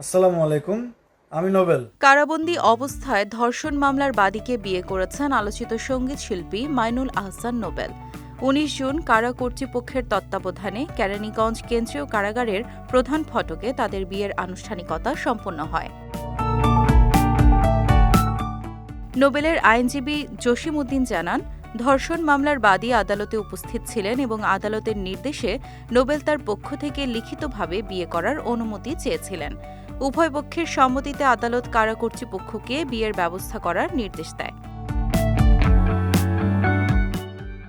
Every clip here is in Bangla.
আসসালামু আলাইকুম, আমি নোবেল। কারাবন্দি অবস্থায় ধর্ষণ মামলার বাদীকে বিয়ে করেছেন আলোচিত সংগীত শিল্পী মাইনুল আহসান নোবেল। উনিশ জুন কারা কর্তৃপক্ষের তত্ত্বাবধানে কেরানীগঞ্জ কেন্দ্রীয় কারাগারের প্রধান ফটকে তাদের বিয়ের আনুষ্ঠানিকতা সম্পন্ন হয়। নোবেলের আইনজীবী জসিম উদ্দিন জানান, ধর্ষণ মামলার বাদী আদালতে উপস্থিত ছিলেন এবং আদালতের নির্দেশে নোবেল তার পক্ষ থেকে লিখিতভাবে বিয়ে করার অনুমতি চেয়েছিলেন। উভয় পক্ষের সম্মতিতে আদালত কারা কর্তৃপক্ষকে বিয়ের ব্যবস্থা করার নির্দেশ দেয়।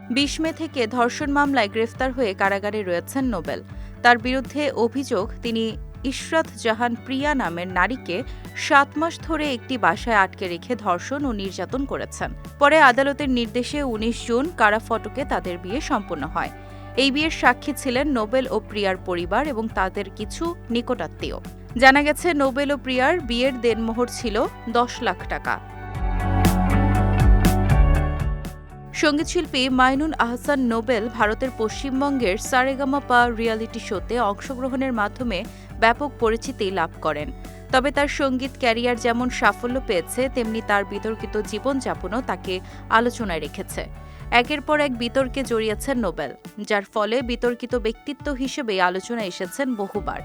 বিশ মে থেকে ধর্ষণ মামলায় গ্রেফতার হয়ে কারাগারে রয়েছেন নোবেল। তার বিরুদ্ধে অভিযোগ, তিনি ইশরাত জাহান প্রিয়া নামের নারীকে সাত মাস ধরে একটি বাসায় আটকে রেখে ধর্ষণ ও নির্যাতন করেছেন। পরে আদালতের নির্দেশে উনিশ জুন কারা ফটকে তাদের বিয়ে সম্পন্ন হয়। এই বিয়ের সাক্ষী ছিলেন নোবেল ও প্রিয়ার পরিবার এবং তাদের কিছু নিকটাত্মীয়। জানা গেছে, নোবেল ও প্রিয়ার বিয়ের দেনমোহর ছিল দশ লাখ টাকা। সঙ্গীতশিল্পী মাইনুল আহসান নোবেল ভারতের পশ্চিমবঙ্গের সারেগামাপা রিয়ালিটি শোতে অংশগ্রহণের মাধ্যমে ব্যাপক পরিচিতি লাভ করেন। তবে তার সংগীত ক্যারিয়ার যেমন সাফল্য পেয়েছে, তেমনি তার বিতর্কিত জীবনযাপনও তাকে আলোচনায় রেখেছে। একের পর এক বিতর্কে জড়িয়েছেন নোবেল, যার ফলে বিতর্কিত ব্যক্তিত্ব হিসেবে আলোচনায় এসেছেন বহুবার।